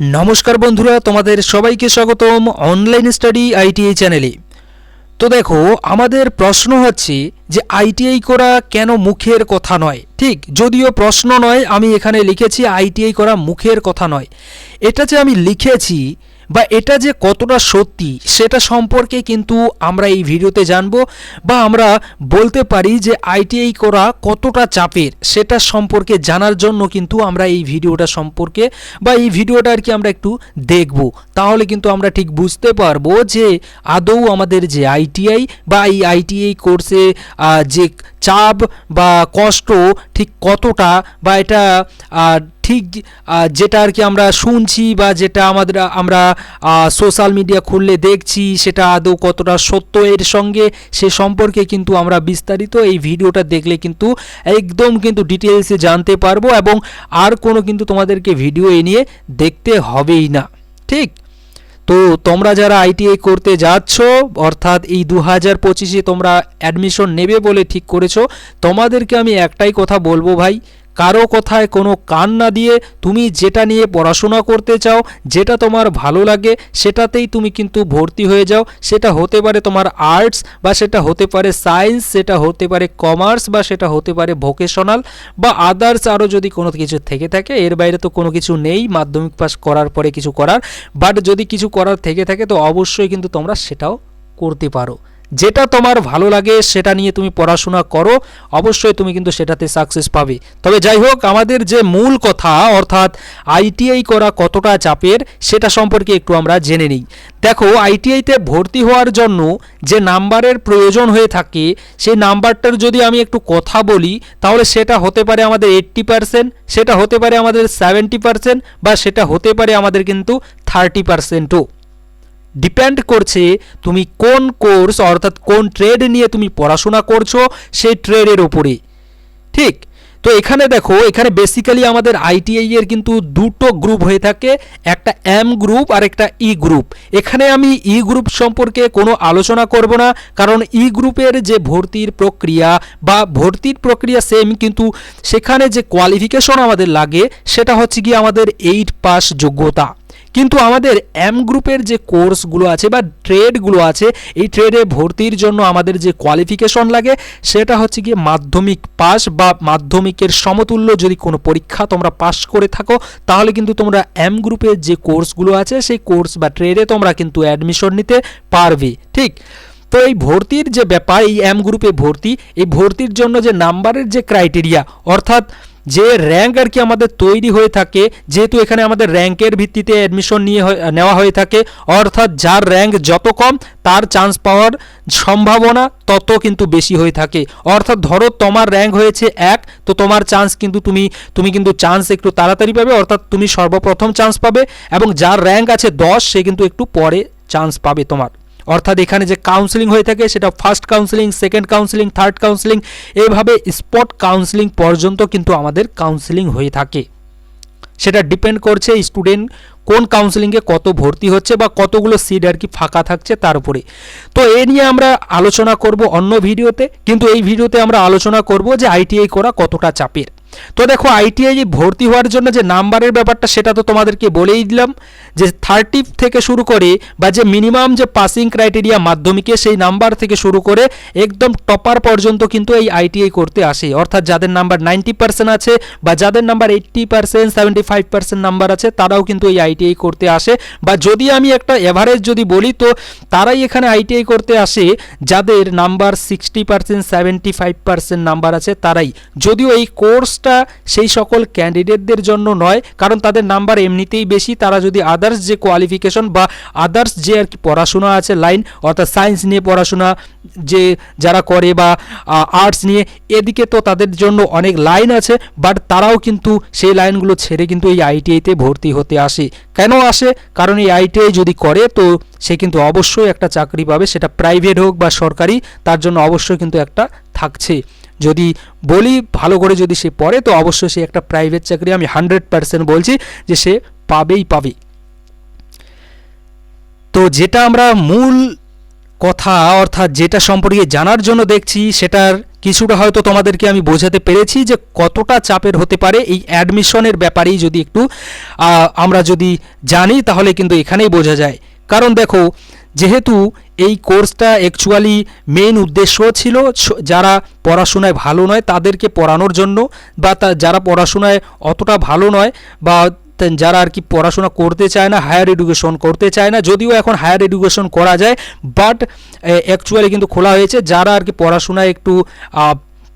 নমস্কার বন্ধুরা, তোমাদের সবাইকে স্বাগতম অনলাইন স্টাডি আইটিআই চ্যানেলে তো দেখো, আমাদের প্রশ্ন হচ্ছে যে আইটিআই করা কেন মুখের কথা নয়? ঠিক, যদিও প্রশ্ন নয়, আমি এখানে লিখেছি আইটিআই করা মুখের কথা নয়। এটা যে আমি লিখেছি বা এটা যে কতটা সত্যি, সেটা সম্পর্কে কিন্তু আমরা এই ভিডিওতে জানব বা আমরা বলতে পারি যে আইটিআই করা কতটা চাপের, সেটা সম্পর্কে জানার জন্য কিন্তু আমরা এই ভিডিওটা সম্পর্কে বা এই ভিডিওটা আর কি আমরা একটু দেখব। তাহলে কিন্তু আমরা ঠিক বুঝতে পারব যে আদৌ আমাদের যে আইটিআই বা এই আইটিআই কোর্সে যে চাপ বা কষ্ট ঠিক কতটা বা এটা ঠিক যেটা আর কি আমরা শুনছি বা যেটা আমাদের, আমরা সোশ্যাল মিডিয়া খুললে দেখছি, সেটা আদৌ কতটা সত্য এর সঙ্গে, সে সম্পর্কে কিন্তু আমরা বিস্তারিত এই ভিডিওটা দেখলে কিন্তু একদম কিন্তু ডিটেলসে জানতে পারব এবং আর কোনো কিন্তু তোমাদেরকে ভিডিও এ নিয়ে দেখতে হবেই না, ঠিক? তো তোমরা যারা আইটিআই করতে যাচ্ছ, অর্থাৎ এই দু হাজার পঁচিশে তোমরা অ্যাডমিশন নেবে বলে ঠিক করেছ, তোমাদেরকে আমি একটাই কথা বলব ভাই কারও কথায় কোনো কান না দিয়ে তুমি যেটা নিয়ে পড়াশোনা করতে চাও, যেটা তোমার ভালো লাগে, সেটাতেই তুমি কিন্তু ভর্তি হয়ে যাও। সেটা হতে পারে তোমার আর্টস বা সেটা হতে পারে সায়েন্স সেটা হতে পারে কমার্স বা সেটা হতে পারে ভোকেশনাল বা আদার্স আরও যদি কোনো কিছু থেকে থাকে, এর বাইরে তো কোনো কিছু নেই, মাধ্যমিক পাস করার পরে কিছু করার বাট যদি কিছু করার থেকে থাকে তো অবশ্যই কিন্তু তোমরা সেটাও করতে পারো। যেটা তোমার ভালো লাগে সেটা নিয়ে তুমি পড়াশোনা করো, অবশ্যই তুমি কিন্তু সেটাতে সাকসেস পাবে। তবে যাই হোক, আমাদের যে মূল কথা, অর্থাৎ আইটিআই করা কতটা চাপের, সেটা সম্পর্কে একটু আমরা জেনে নিই। দেখো আইটিআইতে ভর্তি হওয়ার জন্য যে নাম্বারের প্রয়োজন হয়ে থাকে, সেই নাম্বারটার যদি আমি একটু কথা বলি, তাহলে সেটা হতে পারে আমাদের এইট্টি পার্সেন্ট সেটা হতে পারে আমাদের সেভেন্টি পার্সেন্ট বা সেটা হতে পারে আমাদের কিন্তু থার্টি পার্সেন্টও ডিপেন্ড করছে তুমি কোন কোর্স অর্থাৎ কোন ট্রেড নিয়ে তুমি পড়াশোনা করছ, সেই ট্রেডের ওপরে ঠিক? তো এখানে দেখো, এখানে বেসিক্যালি আমাদের আইটিআই এর কিন্তু দুটো গ্রুপ হয়ে থাকে, একটা এম গ্রুপ আর একটা ই গ্রুপ এখানে আমি ই গ্রুপ সম্পর্কে কোনো আলোচনা করব না, কারণ ই গ্রুপের যে ভর্তির প্রক্রিয়া বা ভর্তির প্রক্রিয়া সেম কিন্তু সেখানে যে কোয়ালিফিকেশন আমাদের লাগে, সেটা হচ্ছে কি আমাদের এইট পাস যোগ্যতা। কিন্তু আমাদের এম গ্রুপের যে কোর্সগুলো আছে বা ট্রেডগুলো আছে, এই ট্রেডে ভর্তির জন্য আমাদের যে কোয়ালিফিকেশন লাগে, সেটা হচ্ছে গিয়ে মাধ্যমিক পাস বা মাধ্যমিকের সমতুল্য যদি কোনো পরীক্ষা তোমরা পাস করে থাকো, তাহলে কিন্তু তোমরা এম গ্রুপের যে কোর্সগুলো আছে, সেই কোর্স বা ট্রেডে তোমরা কিন্তু অ্যাডমিশন নিতে পারবে, ঠিক? তো এই ভর্তির যে ব্যাপার, এই এম গ্রুপে ভর্তি, এই ভর্তির জন্য যে নাম্বারের যে ক্রাইটেরিয়া অর্থাৎ যে র্যাঙ্ক আর কি আমাদের তৈরি হয়ে থাকে, যেহেতু এখানে আমাদের র্যাঙ্কের ভিত্তিতে অ্যাডমিশন নিয়ে নেওয়া হয়ে থাকে, অর্থাৎ যার র্যাঙ্ক যত কম, তার চান্স পাওয়ার সম্ভাবনা তত কিন্তু বেশি হয়ে থাকে। অর্থাৎ ধরো তোমার র্যাঙ্ক হয়েছে এক, তো তোমার চান্স কিন্তু তুমি তুমি কিন্তু চান্স একটু তাড়াতাড়ি পাবে, অর্থাৎ তুমি সর্বপ্রথম চান্স পাবে, এবং যার র্যাঙ্ক আছে দশ, সে কিন্তু একটু পরে চান্স পাবে তোমার। অর্থাৎ এখানে যে কাউন্সিলিং হয়ে থাকে সেটা first counselling second counselling third counselling এইভাবে স্পট কাউন্সিলিং পর্যন্ত কিন্তু আমাদের কাউন্সিলিং হয়ে থাকে। সেটা ডিপেন্ড করছে স্টুডেন্ট কোন কাউন্সিলিংয়ে কত ভর্তি হচ্ছে বা কতগুলো সিট আর কি ফাঁকা থাকছে তার উপরে। তো এ নিয়ে আমরা আলোচনা করব অন্য ভিডিওতে কিন্তু এই ভিডিওতে আমরা আলোচনা করব যে আইটিআই করা কতটা চাপের। তো দেখো আইটিআই ভর্তি হওয়ার জন্য যে নাম্বারের ব্যাপারটা, সেটা তো তোমাদেরকে বলেই দিলাম যে থার্টি থেকে শুরু করে বা যে মিনিমাম যে পাসিং ক্রাইটেরিয়া মাধ্যমিকে সেই নাম্বার থেকে শুরু করে একদম টপার পর্যন্ত কিন্তু এই আইটিআই করতে আসে। অর্থাৎ যাদের নাম্বার নাইনটি পার্সেন্ট আছে বা যাদের number eighty percent seventy five percent number আছে, তারাও কিন্তু এই আইটিআই করতে আসে। বা যদি আমি একটা এভারেজ যদি বলি, তো তারাই এখানে আইটিআই করতে আসে, যাদের number sixty percent seventy five percent number আছে, তারাই। যদিও এই কোর্সটা সেই সকল ক্যান্ডিডেটদের জন্য নয়, কারণ তাদের নাম্বার এমনিতেই বেশি। তারা যদি আদার্স যে কোয়ালিফিকেশন বা আদার্স যে আর কি পড়াশোনা আছে লাইন অর্থাৎ সায়েন্স নিয়ে পড়াশোনা যে যারা করে বা আর্টস নিয়ে, এদিকে তো তাদের জন্য অনেক লাইন আছে বাট তারাও কিন্তু সেই লাইনগুলো ছেড়ে কিন্তু এই আইটিআইতে ভর্তি হতে আসে। কেন আসে? কারণ এই আইটিআই যদি করে, তো সে কিন্তু অবশ্যই একটা চাকরি পাবে, সেটা প্রাইভেট হোক বা সরকারি, তার জন্য অবশ্যই কিন্তু একটা থাকছে। যদি বলি ভালো করে যদি সে পড়ে, তো অবশ্যই সে একটা প্রাইভেট চাকরি, আমি হান্ড্রেড পার্সেন্ট বলছি যে সে পাবেই পাবে। তো যেটা আমরা মূল কথা, অর্থাৎ যেটা সম্পর্কে জানার জন্য দেখছি, সেটার কিছুটা হয়তো তোমাদেরকে আমি বোঝাতে পেরেছি যে কতটা চাপের হতে পারে এই অ্যাডমিশনের ব্যাপারেই যদি একটু আমরা যদি জানি, তাহলে কিন্তু এখানেই বোঝা যায়। কারণ দেখো যেহেতু এই কোর্সটা অ্যাকচুয়ালি মেন উদ্দেশ্য ছিল যারা পড়াশোনায় ভালো নয় তাদেরকে পড়ানোর জন্য বা যারা পড়াশোনায় অতটা ভালো নয় বা যারা আর কি পড়াশোনা করতে চায় না হায়ার এডুকেশন করতে চায় না, যদিও এখন হায়ার এডুকেশন করা যায় বাট অ্যাকচুয়ালি কিন্তু খোলা হয়েছে। যারা আর কি পড়াশোনায় একটু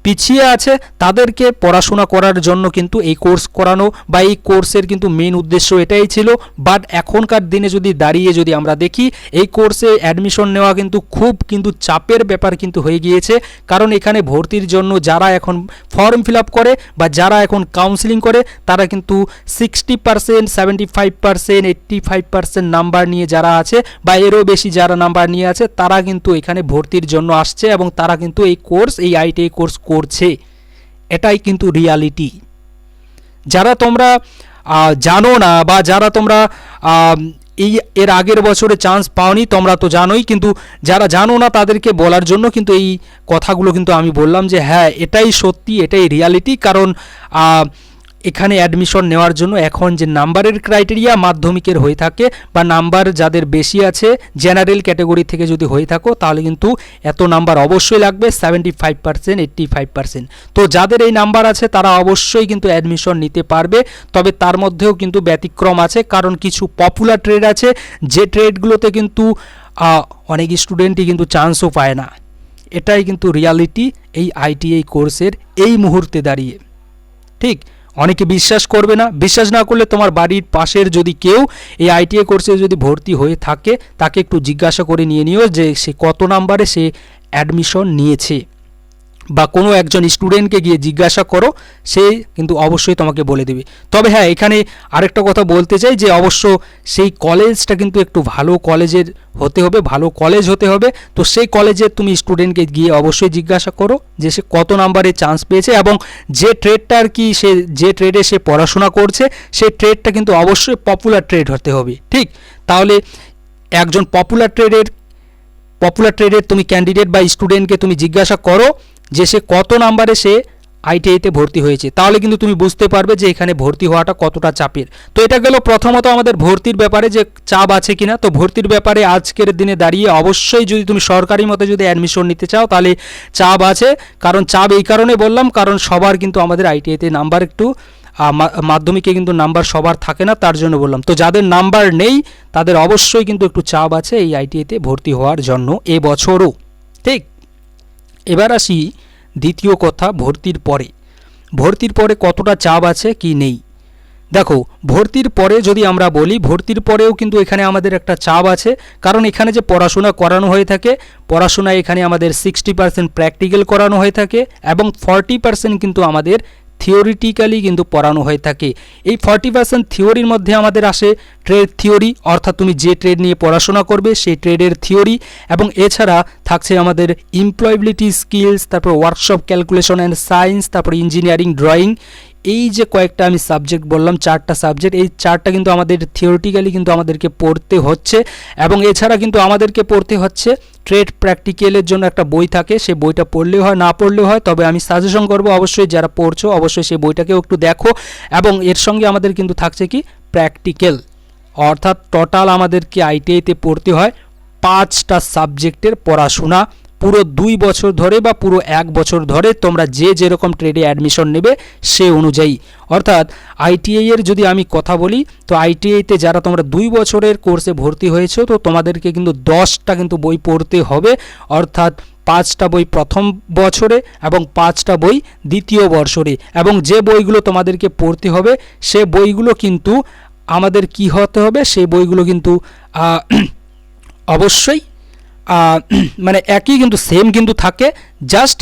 পিছিয়ে আছে, তাদেরকে পড়াশোনা করার জন্য কিন্তু এই কোর্স করানো বা এই কোর্সের কিন্তু মেন উদ্দেশ্য এটাই ছিল। বাট এখনকার দিনে যদি দাঁড়িয়ে যদি আমরা দেখি, এই কোর্সে অ্যাডমিশন নেওয়া কিন্তু খুব কিন্তু চাপের ব্যাপার কিন্তু হয়ে গিয়েছে। কারণ এখানে ভর্তির জন্য যারা এখন ফর্ম ফিল করে বা যারা এখন কাউন্সিলিং করে, তারা কিন্তু sixty percent seventy five percent eighty five percent number নিয়ে যারা আছে বা এরও বেশি যারা নাম্বার নিয়ে আছে, তারা কিন্তু এখানে ভর্তির জন্য আসছে এবং তারা কিন্তু এই কোর্স এই আইটিআই কোর্স করছে, এটাই কিন্তু রিয়ালিটি যারা তোমরা জানো না বা যারা তোমরা এই, এর আগের বছরে চান্স পাওনি, তোমরা তো জানোই, কিন্তু যারা জানো না তাদেরকে বলার জন্য কিন্তু এই কথাগুলো কিন্তু আমি বললাম যে হ্যাঁ এটাই সত্যি, এটাই রিয়ালিটি কারণ এখানে অ্যাডমিশন নেওয়ার জন্য এখন যে নাম্বারের ক্রাইটেরিয়া মাধ্যমিকের হয়ে থাকে বা নাম্বার যাদের বেশি আছে জেনারেল ক্যাটাগরি থেকে যদি হয়ে থাকো, তাহলে কিন্তু এত নাম্বার অবশ্যই লাগবে seventy five percent eighty five percent তো যাদের এই নাম্বার আছে, তারা অবশ্যই কিন্তু অ্যাডমিশন নিতে পারবে, তবে তার মধ্যেও কিন্তু ব্যতিক্রম আছে, কারণ কিছু পপুলার ট্রেড আছে, যে ট্রেডগুলোতে কিন্তু অনেক স্টুডেন্টই কিন্তু চান্সও পায় না। এটাই কিন্তু রিয়ালিটি এই আইটিআই কোর্সের এই মুহূর্তে দাঁড়িয়ে। ঠিক? অনেকে বিশ্বাস করবে না। বিশ্বাস না করলে তোমার বাড়ির পাশের যদি কেউ এই আইটিআই কোর্সে যদি ভর্তি হয়ে থাকে, তাকে একটু জিজ্ঞাসা করে নিয়ে নিও যে সে কত নাম্বারে সে অ্যাডমিশন নিয়েছে। বা কোনো একজন স্টুডেন্টকে গিয়ে জিজ্ঞাসা করো, সে কিন্তু অবশ্যই তোমাকে বলে দেবে। তবে হ্যাঁ এখানে আরেকটা কথা বলতে চাই যে অবশ্য সেই কলেজটা কিন্তু একটু ভালো কলেজের হতে হবে, ভালো কলেজ হতে হবে। তো সেই কলেজের তুমি স্টুডেন্টকে গিয়ে অবশ্যই জিজ্ঞাসা করো যে সে কত নাম্বারে চান্স পেয়েছে এবং যে ট্রেডটা আর কি সে, যে ট্রেডে সে পড়াশোনা করছে, সেই ট্রেডটা কিন্তু অবশ্যই পপুলার ট্রেড হতে হবে। ঠিক? তাহলে একজন পপুলার ট্রেডের পপুলার ট্রেডের তুমি ক্যান্ডিডেট বা স্টুডেন্টকে তুমি জিজ্ঞাসা করো যে সে কত নাম্বারে সে আইটিআইতে ভর্তি হয়েছে, তাহলে কিন্তু তুমি বুঝতে পারবে যে এখানে ভর্তি হওয়াটা কতটা চাপের। তো এটা গেল প্রথমত আমাদের ভর্তির ব্যাপারে যে চাপ আছে কিনা। তো ভর্তির ব্যাপারে আজকের দিনে দাঁড়িয়ে অবশ্যই যদি তুমি সরকারি মতে যদি অ্যাডমিশন নিতে চাও, তাহলে চাপ আছে। কারণ চাপ এই কারণে বললাম, কারণ সবার কিন্তু আমাদের আইটিআইতে নাম্বার একটু মাধ্যমিকে কিন্তু নাম্বার সবার থাকে না, তার জন্য বললাম। তো যাদের নাম্বার নেই, তাদের অবশ্যই কিন্তু একটু চাপ আছে এই আইটিআইতে ভর্তি হওয়ার জন্য এবছরও। ঠিক? এবার আসি দ্বিতীয় কথা ভর্তির পরে। ভর্তির পরে কতটা চাপ আছে কি নেই? দেখো, ভর্তির পরে যদি আমরা বলি, ভর্তির পরেও কিন্তু এখানে আমাদের একটা চাপ আছে, কারণ এখানে যে পড়াশোনা করানো হয়ে থাকে পড়াশোনা এখানে আমাদের সিক্সটি পার্সেন্ট প্র্যাকটিক্যাল করানো হয়ে থাকে এবং ফর্টি পার্সেন্ট কিন্তু আমাদের থিওরিটিক্যালি কিন্তু পড়ানো হয়ে থাকে। এই ফর্টি পার্সেন্ট থিওরির মধ্যে আমাদের আসে ট্রেড থিওরি অর্থাৎ তুমি যে ট্রেড নিয়ে পড়াশোনা করবে সেই ট্রেডের থিওরি এবং এছাড়া থাকছে আমাদের এমপ্লয়েবিলিটি স্কিলস তারপর ওয়ার্কশপ ক্যালকুলেশন অ্যান্ড সায়েন্স তারপর ইঞ্জিনিয়ারিং ড্রয়িং এই যে কয়েকটা আমি সাবজেক্ট বললাম, চারটা সাবজেক্ট এই চারটা কিন্তু আমাদের থিওরিটিক্যালি কিন্তু আমাদেরকে পড়তে হচ্ছে এবং এছাড়া কিন্তু আমাদেরকে পড়তে হচ্ছে ট্রেড প্র্যাকটিক্যালের জন্য একটা বই থাকে সে বইটা পড়লেও হয়, না পড়লেও হয়। তবে আমি সাজেশন করব, অবশ্যই যারা পড়ছো, অবশ্যই সেই বইটাকেও একটু দেখো এবং এর সঙ্গে আমাদের কিন্তু থাকছে কি? প্র্যাকটিক্যাল অর্থাৎ টোটাল আমাদেরকে আইটিআইতে পড়তে হয় পাঁচটা সাবজেক্টের পড়াশোনা। পুরো দুই বছর ধরে বা পুরো এক বছর ধরে তোমরা যে যেরকম ট্রেডে অ্যাডমিশন নেবে সে অনুযায়ী। অর্থাৎ আইটিআই এর যদি আমি কথা বলি, তো আইটিআইতে যারা তোমরা দুই বছরের কোর্সে ভর্তি হয়েছো, তো তোমাদেরকে কিন্তু দশটা কিন্তু বই পড়তে হবে। অর্থাৎ পাঁচটা বই প্রথম বছরে এবং পাঁচটা বই দ্বিতীয় বছরে। এবং যে বইগুলো তোমাদেরকে পড়তে হবে, সে বইগুলো কিন্তু আমাদের কি হতে হবে? সেই বইগুলো কিন্তু অবশ্যই মানে একই কিন্তু সেম কিন্তু থাকে জাস্ট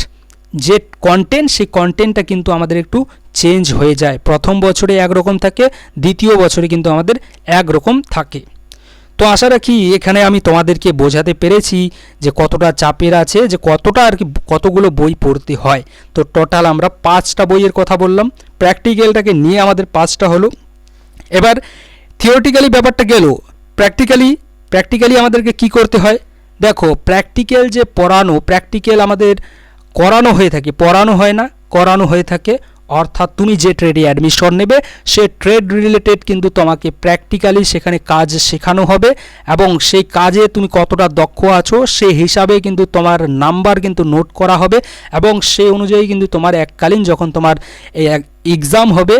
যে কন্টেন্ট সেই কন্টেন্টটা কিন্তু আমাদের একটু চেঞ্জ হয়ে যায়। প্রথম বছরে একরকম থাকে, দ্বিতীয় বছরে কিন্তু আমাদের একরকম থাকে। তো আশা রাখি এখানে আমি তোমাদেরকে বোঝাতে পেরেছি যে কতটা চাপের আছে, যে কতটা আর কি কতগুলো বই পড়তে হয়। তো টোটাল আমরা পাঁচটা বইয়ের কথা বললাম। প্র্যাকটিক্যালটাকে নিয়ে আমাদের পাঁচটা হলো। এবার থিওরিটিক্যালি ব্যাপারটা গেল। প্র্যাকটিক্যালি প্র্যাকটিক্যালি আমাদেরকে কি করতে হয়? দেখো প্র্যাকটিক্যাল যে পড়ানো প্র্যাকটিক্যাল আমাদের করানো হয়ে থাকে। পড়ানো হয় না, করানো হয়ে থাকে। অর্থাৎ তুমি যে ট্রেডে অ্যাডমিশন নেবে, সে ট্রেড রিলেটেড কিন্তু তোমাকে প্র্যাকটিক্যালি সেখানে কাজ শেখানো হবে এবং সেই কাজে তুমি কতটা দক্ষ আছো সেই হিসাবে কিন্তু তোমার নাম্বার কিন্তু নোট করা হবে এবং সেই অনুযায়ী কিন্তু তোমার এককালীন যখন তোমার এক্সাম হবে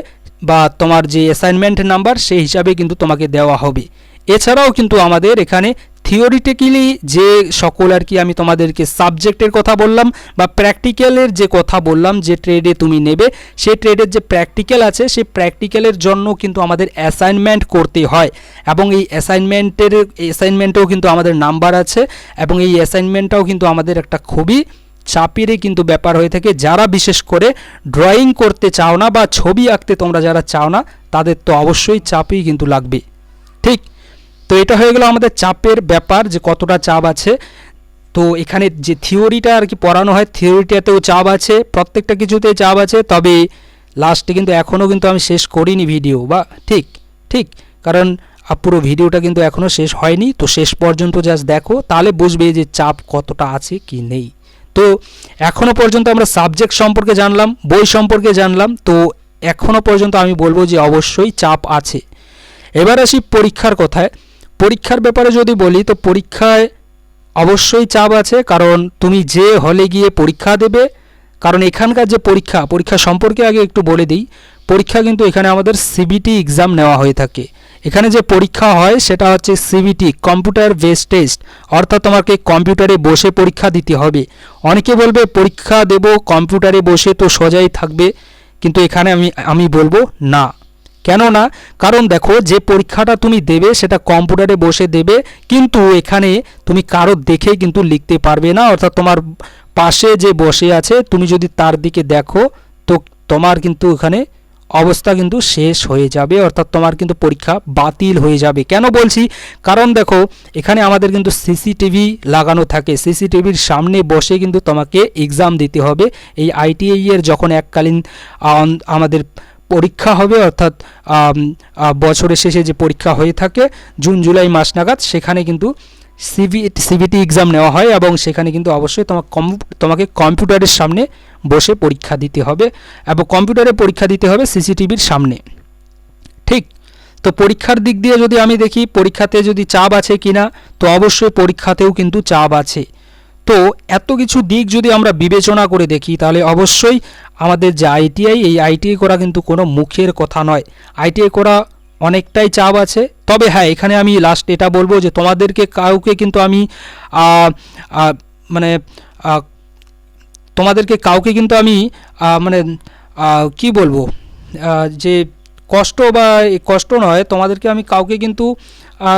বা তোমার যে অ্যাসাইনমেন্ট নাম্বার সেই হিসাবে কিন্তু তোমাকে দেওয়া হবে। এছাড়াও কিন্তু আমাদের এখানে থিওরিটিক্যালি যে সকল আর কি আমি তোমাদেরকে সাবজেক্টের কথা বললাম বা প্র্যাকটিক্যালের যে কথা বললাম, যে ট্রেডে তুমি নেবে সেই ট্রেডের যে প্র্যাকটিক্যাল আছে সেই প্র্যাকটিক্যালের জন্য কিন্তু আমাদের অ্যাসাইনমেন্ট করতে হয়। এবং এই অ্যাসাইনমেন্টের অ্যাসাইনমেন্টেও কিন্তু আমাদের নাম্বার আছে এবং এই অ্যাসাইনমেন্টটাও কিন্তু আমাদের একটা খুবই চাপেরই কিন্তু ব্যাপার হয়ে থাকে। যারা বিশেষ করে ড্রয়িং করতে চাও না বা ছবি আঁকতে তোমরা যারা চাও না, তাদের তো অবশ্যই চাপই কিন্তু লাগবে। ঠিক? তো এটা হয়ে গেল আমাদের চাপের ব্যাপার যে কতটা চাপ আছে। তো এখানে যে থিওরিটা আর কি পড়ানো হয়, থিওরিটাতেও চাপ আছে, প্রত্যেকটা কিছুতে চাপ আছে, তবে লাস্টে কিন্তু এখনও কিন্তু আমি শেষ করিনি ভিডিও বা ঠিক ঠিক, কারণ পুরো ভিডিওটা কিন্তু এখনও শেষ হয়নি, তো শেষ পর্যন্ত জাস্ট দেখো, তাহলে বুঝবে যে চাপ কতটা আছে কি নেই। তো এখনও পর্যন্ত আমরা সাবজেক্ট সম্পর্কে জানলাম, বই সম্পর্কে জানলাম, তো এখনও পর্যন্ত আমি বলব যে অবশ্যই চাপ আছে। এবার আসি পরীক্ষার কথায়। পরীক্ষার ব্যাপারে যদি বলি, তো পরীক্ষায় অবশ্যই চাপ আছে, কারণ তুমি যে হলে গিয়ে পরীক্ষা দেবে, কারণ এখানকার যে পরীক্ষা পরীক্ষা সম্পর্কে আগে একটু বলে দিই, পরীক্ষা কিন্তু এখানে আমাদের সিবিটি এক্সাম নেওয়া হয়ে থাকে। এখানে যে পরীক্ষা হয়, সেটা হচ্ছে সিবিটি কম্পিউটার বেস টেস্ট অর্থাৎ তোমাকে কম্পিউটারে বসে পরীক্ষা দিতে হবে। অনেকে বলবে, পরীক্ষা দেব কম্পিউটারে বসে তো সোজাই থাকবে, কিন্তু এখানে আমি আমি বলব না। কেন না কারণ দেখো যে পরীক্ষাটা তুমি দেবে সেটা কম্পিউটারে বসে দেবে, কিন্তু এখানে তুমি কারও দেখে কিন্তু লিখতে পারবে না, অর্থাৎ তোমার পাশে যে বসে আছে, তুমি যদি তার দিকে দেখো, তো তোমার কিন্তু এখানে অবস্থা কিন্তু শেষ হয়ে যাবে, অর্থাৎ তোমার কিন্তু পরীক্ষা বাতিল হয়ে যাবে। কেন বলছি? কারণ দেখো, এখানে আমাদের কিন্তু সিসিটিভি লাগানো থাকে, সিসিটিভির সামনে বসে কিন্তু তোমাকে এক্সাম দিতে হবে। এই আইটিআই এর যখন এককালীন আমাদের পরীক্ষা হবে, অর্থাৎ বছরের শেষে যে পরীক্ষা হয়ে থাকে, জুন, জুলাই মাস নাগাদ, সেখানে কিন্তু সিবি সিবিটি এক্সাম নেওয়া হয় এবং সেখানে কিন্তু অবশ্যই তোমার কম, তোমাকে কম্পিউটারের সামনে বসে পরীক্ষা দিতে হবে এবং কম্পিউটারে পরীক্ষা দিতে হবে সিসিটিভির সামনে। ঠিক? তো পরীক্ষার দিক দিয়ে যদি আমি দেখি, পরীক্ষাতে যদি চাপ আছে কিনা, তো অবশ্যই পরীক্ষাতেও কিন্তু চাপ আছে। তো এত কিছু দিক যদি আমরা বিবেচনা করে দেখি, তাহলে অবশ্যই আমাদের যে আইটিআই এই আইটিআই করা কিন্তু কোনো মুখের কথা নয়। আইটিআই করা অনেকটাই চাপ আছে। তবে হ্যাঁ এখানে আমি লাস্ট এটা বলব যে তোমাদেরকে, কাউকে কিন্তু আমি মানে তোমাদেরকে, কাউকে কিন্তু আমি মানে কি বলব যে কষ্ট বা, কষ্ট নয়, তোমাদেরকে আমি কাউকে কিন্তু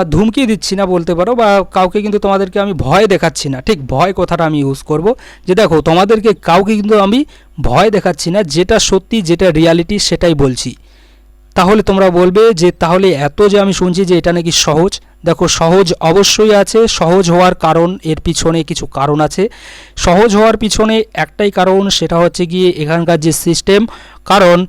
ধুমকি দিচ্ছি না বলতে পারো বা কাউকে কিন্তু তোমাদেরকে আমি ভয় দেখাচ্ছি না। ঠিক ভয় কথাটা আমি ইউজ করব। যে দেখো, তোমাদেরকে কাউকে কিন্তু আমি ভয় দেখাচ্ছি না, যেটা সত্যি, যেটা রিয়ালিটি সেটাই বলছি। তাহলে তোমরা বলবে যে, তাহলে এত যে আমি শুনছি যে এটা নাকি সহজ। দেখো, সহজ অবশ্যই আছে, সহজ হওয়ার কারণ এর পিছনে কিছু কারণ আছে। সহজ হওয়ার পিছনে একটাই কারণ, সেটা হচ্ছে গিয়ে এখানকার যে সিস্টেম কারণ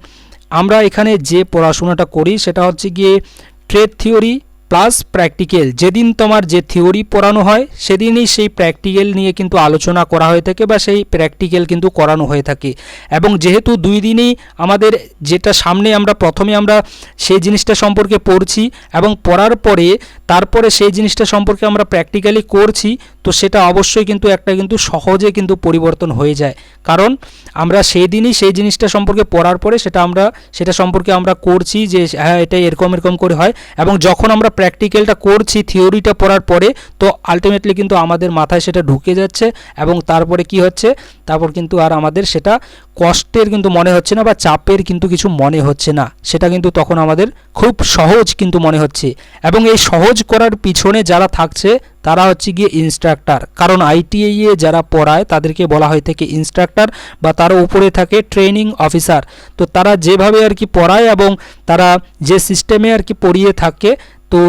আমরা এখানে যে পড়াশোনাটা করি, সেটা হচ্ছে গিয়ে ট্রেড থিওরি প্লাস প্র্যাকটিক্যাল। যেদিন তোমার যে থিওরি পড়ানো হয়, সেদিনই সেই প্র্যাকটিক্যাল নিয়ে কিন্তু আলোচনা করা হয়ে থাকে বা সেই প্র্যাকটিক্যাল কিন্তু করানো হয়ে থাকে। এবং যেহেতু দুই দিনই আমাদের যেটা সামনে আমরা প্রথমে আমরা সেই জিনিসটা সম্পর্কে পড়ছি এবং পড়ার পরে তারপরে সেই জিনিসটা সম্পর্কে আমরা প্র্যাকটিক্যালি করছি, তো সেটা অবশ্যই কিন্তু একটা কিন্তু সহজে কিন্তু পরিবর্তন হয়ে যায়। কারণ আমরা সেই দিনই সেই জিনিসটা সম্পর্কে পড়ার পরে সেটা আমরা, সেটা সম্পর্কে আমরা করছি যে হ্যাঁ এটা এরকম এরকম করে হয়। এবং যখন আমরা প্র্যাকটিক্যালটা করছি থিওরিটা পড়ার পরে, তো আলটিমেটলি কিন্তু আমাদের মাথায় সেটা ঢুকে যাচ্ছে এবং তারপরে কি হচ্ছে? তারপর কিন্তু আর আমাদের সেটা কষ্টের কিন্তু মনে হচ্ছে না বা চাপের কিন্তু কিছু মনে হচ্ছে না। সেটা কিন্তু তখন আমাদের খুব সহজ কিন্তু মনে হচ্ছে। এবং এই সহজ করার পিছনে যারা থাকছে, তারা হচ্ছে গিয়ে ইনস্ট্রাক্টর কারণ আইটিআই এ যারা পড়ায়, তাদেরকে বলা হয় থেকে ইনস্ট্রাক্টর বা তার উপরে থাকে ট্রেনিং অফিসার তো তারা যেভাবে আর কি পড়ায় এবং তারা যে সিস্টেমে আর কি পড়িয়ে থাকে তো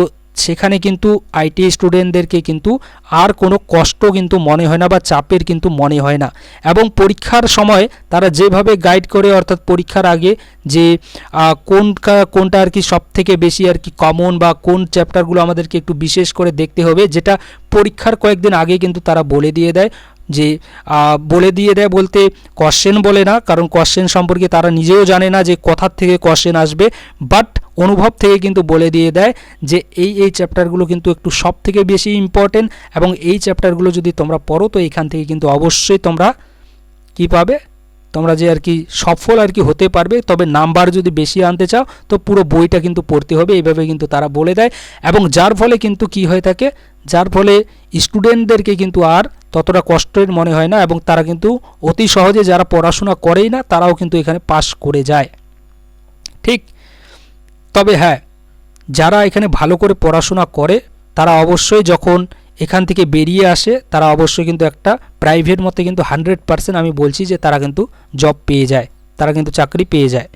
সেখানে কিন্তু আইটি স্টুডেন্টদেরকে কিন্তু আর কোনো কষ্ট কিন্তু মনে হয় না বা চাপের কিন্তু মনে হয় না। এবং পরীক্ষার সময় তারা যেভাবে গাইড করে, অর্থাৎ পরীক্ষার আগে যে কোন কোনটা আর কি সব থেকে বেশি আর কি কমন বা কোন চ্যাপ্টারগুলো আমাদেরকে একটু বিশেষ করে দেখতে হবে, যেটা পরীক্ষার কয়েকদিন আগে কিন্তু তারা বলে দিয়ে দেয়। যে বলে দিয়ে দেয় বলতে কোশ্চেন বলে না, কারণ কোশ্চেন সম্পর্কে তারা নিজেও জানে না যে কথার থেকে কোশ্চেন আসবে বাট অনুভব থেকে কিন্তু বলে দিয়ে দেয় যে এই এই চ্যাপ্টারগুলো কিন্তু একটু সব থেকে বেশি ইম্পর্টেন্ট এবং এই চ্যাপ্টারগুলো যদি তোমরা পড়ো, তো এখান থেকে কিন্তু অবশ্যই তোমরা কি পাবে? তোমরা যে আর কি সফল আর কি হতে পারবে, তবে নাম্বার যদি বেশি আনতে চাও, তো পুরো বইটা কিন্তু পড়তে হবে, এইভাবে কিন্তু তারা বলে দেয় এবং যার ফলে কিন্তু কি হয়ে থাকে? যার ফলে স্টুডেন্টদেরকে কিন্তু আর ততটা কষ্টের মনে হয় না এবং তারা কিন্তু অতি সহজে যারা পড়াশোনা করেই না, তারাও কিন্তু এখানে পাশ করে যায়। ঠিক তবে হ্যাঁ যারা এখানে ভালো করে পড়াশোনা করে, তারা অবশ্যই যখন এখান থেকে বেরিয়ে আসে, তারা অবশ্যই কিন্তু একটা প্রাইভেট মতে কিন্তু হান্ড্রেড পার্সেন্ট আমি বলছি যে তারা কিন্তু জব পেয়ে যায়, তারা কিন্তু চাকরি পেয়ে যায়।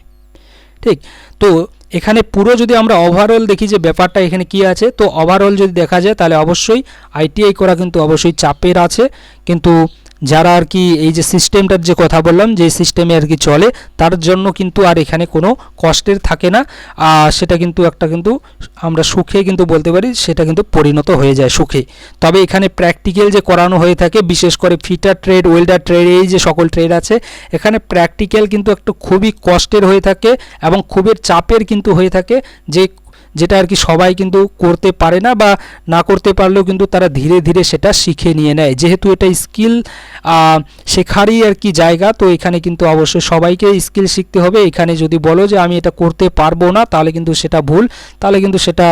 ঠিক তো এখানে পুরো যদি আমরা ওভারঅল দেখি যে ব্যাপারটা এখানে কি আছে, তো ওভারঅল যদি দেখা যায় তাহলে অবশ্যই আইটিআই করা কিন্তু অবশ্যই চাপের আছে। কিন্তু যারা আর কি এই যে সিস্টেমটার যে কথা বললাম, যে সিস্টেমে আর কি চলে, তার জন্য কিন্তু আর এখানে কোনো কষ্টের থাকে না। সেটা কিন্তু একটা কিন্তু আমরা সুখে কিন্তু বলতে পারি, সেটা কিন্তু পরিণত হয়ে যায় সুখে। তবে এখানে প্র্যাকটিক্যাল যে করানো হয়ে থাকে, বিশেষ করে ফিটার ট্রেড ওয়েল্ডার ট্রেড এই যে সকল ট্রেড আছে, এখানে প্র্যাকটিক্যাল কিন্তু একটু খুবই কষ্টের হয়ে থাকে এবং খুবই চাপের কিন্তু হয়ে থাকে যে যেটা আর কি সবাই কিন্তু করতে পারে না বা না করতে পারলেও কিন্তু তারা ধীরে ধীরে সেটা শিখে নিয়ে নেয়। যেহেতু এটা স্কিল শেখারই আর কি জায়গা, তো এখানে কিন্তু অবশ্যই সবাইকে স্কিল শিখতে হবে। এখানে যদি বলো যে আমি এটা করতে পারব না, তাহলে কিন্তু সেটা ভুল, তাহলে কিন্তু সেটা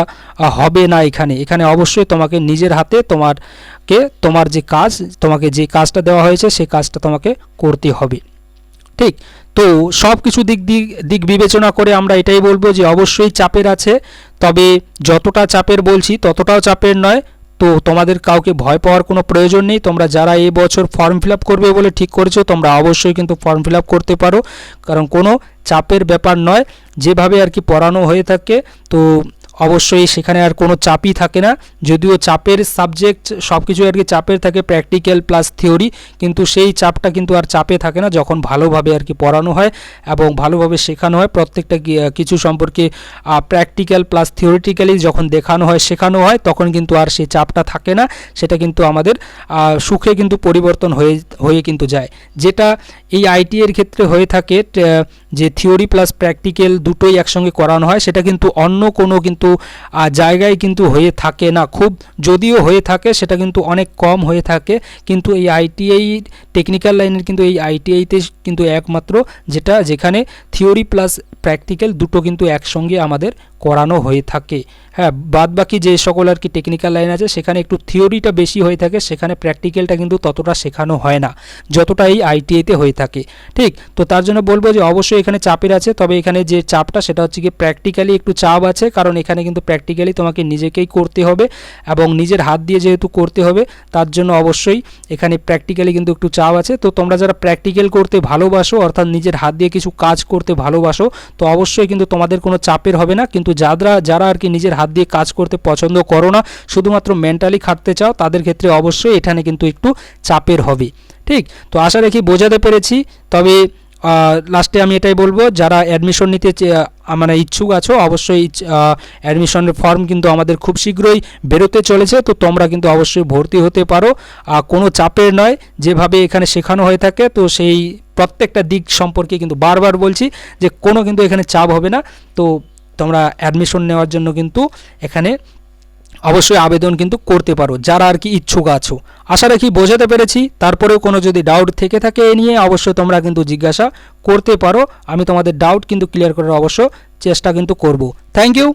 হবে না এখানে। এখানে অবশ্যই তোমাকে নিজের হাতে তোমারকে তোমার যে কাজ, তোমাকে যে কাজটা দেওয়া হয়েছে সেই কাজটা তোমাকে করতে হবে। ঠিক? তো সব কিছু দিক দিক দিক বিবেচনা করে আমরা এটাই বলব যে অবশ্যই চাপের আছে। তবে যতটা চাপের বলছি, ততটাও চাপের নয়। তো তোমাদের কাউকে ভয় পাওয়ার কোনো প্রয়োজন নেই। তোমরা যারা এই বছর ফর্ম ফিল করবে বলে ঠিক করেছ, তোমরা অবশ্যই কিন্তু ফর্ম ফিল করতে পারো। কারণ কোনো চাপের ব্যাপার নয়। যেভাবে আর কি পড়ানো হয়ে থাকে, তো অবশ্যই সেখানে আর কোনো চাপই থাকে না। যদিও চাপের সাবজেক্ট সব কিছু আর কি চাপের থাকে প্র্যাকটিক্যাল প্লাস থিওরি কিন্তু সেই চাপটা কিন্তু আর চাপে থাকে না যখন ভালোভাবে আর কি পড়ানো হয় এবং ভালোভাবে শেখানো হয়। প্রত্যেকটা কিছু সম্পর্কে প্র্যাকটিক্যাল প্লাস থিওরিটিক্যালি যখন দেখানো হয়, শেখানো হয়, তখন কিন্তু আর সেই চাপটা থাকে না। সেটা কিন্তু আমাদের সুখে কিন্তু পরিবর্তন হয়ে হয়ে কিন্তু যায়। যেটা এই আইটি এর ক্ষেত্রে হয়ে থাকে যে থিওরি প্লাস প্র্যাকটিক্যাল দুটোই একসঙ্গে করানো হয়, সেটা কিন্তু অন্য কোনো কিন্তু জায়গায় কিন্তু হয়ে থাকে না। খুব যদিও হয়ে থাকে, সেটা কিন্তু অনেক কম হয়ে থাকে, কিন্তু এই আইটিআই টেকনিক্যাল লাইনের কিন্তু এই আইটিআইতে কিন্তু একমাত্র, যেটা যেখানে থিওরি প্লাস প্র্যাকটিক্যাল দুটো কিন্তু একসঙ্গে আমাদের করানো হয়ে থাকে। হ্যাঁ বাদ বাকি যে সকল আর কি টেকনিক্যাল লাইন আছে, সেখানে একটু থিওরিটা বেশি হয়ে থাকে, সেখানে প্র্যাকটিক্যালটা কিন্তু ততটা শেখানো হয় না, যতটা এই আইটিআইতে হয়ে থাকে। ঠিক? তো তার জন্য বলব যে, অবশ্যই এখানে চাপের আছে, তবে এখানে যে চাপটা সেটা হচ্ছে কি প্র্যাকটিক্যালি একটু চাপ আছে, কারণ এখানে কিন্তু প্র্যাকটিক্যালি তোমাকে নিজেকেই করতে হবে এবং নিজের হাত দিয়ে যেহেতু করতে হবে, তার জন্য অবশ্যই এখানে প্র্যাকটিক্যালি কিন্তু একটু চাপ আছে। তো তোমরা যারা প্র্যাকটিক্যাল করতে ভালোবাসো, অর্থাৎ নিজের হাত দিয়ে কিছু কাজ করতে ভালোবাসো, তো অবশ্যই কিন্তু তোমাদের কোনো চাপের হবে না। কিন্তু যারা যারা আর কি নিজের হাত দিয়ে কাজ করতে পছন্দ করো না, শুধুমাত্র মেন্টালি খাটতে চাও, তাদের ক্ষেত্রে অবশ্যই এখানে কিন্তু একটু চাপের হবে। ঠিক? তো আশা রাখি বোঝাতে পেরেছি। তবে লাস্টে আমি এটাই বলব, যারা অ্যাডমিশন নিতে মানে ইচ্ছুক আছো, অবশ্যই অ্যাডমিশনের ফর্ম কিন্তু আমাদের খুব শীঘ্রই বেরোতে চলেছে, তো তোমরা কিন্তু অবশ্যই ভর্তি হতে পারো। কোনো চাপের নয়, যেভাবে এখানে শেখানো হয়ে থাকে, তো সেই প্রত্যেকটা দিক সম্পর্কে কিন্তু বারবার বলছি যে কোনো কিন্তু এখানে চাপ হবে না। তো তোমরা অ্যাডমিশন নেওয়ার জন্য কিন্তু এখানে অবশ্যই আবেদন কিন্তু করতে পারো, যারা আর কি ইচ্ছুক আছো। আশা রাখি বোঝাতে পেরেছি, তারপরেও কোনো যদি ডাউট থেকে থাকে এ নিয়ে, অবশ্যই তোমরা কিন্তু জিজ্ঞাসা করতে পারো। আমি তোমাদের ডাউট কিন্তু ক্লিয়ার করার অবশ্য চেষ্টা কিন্তু করব। Thank you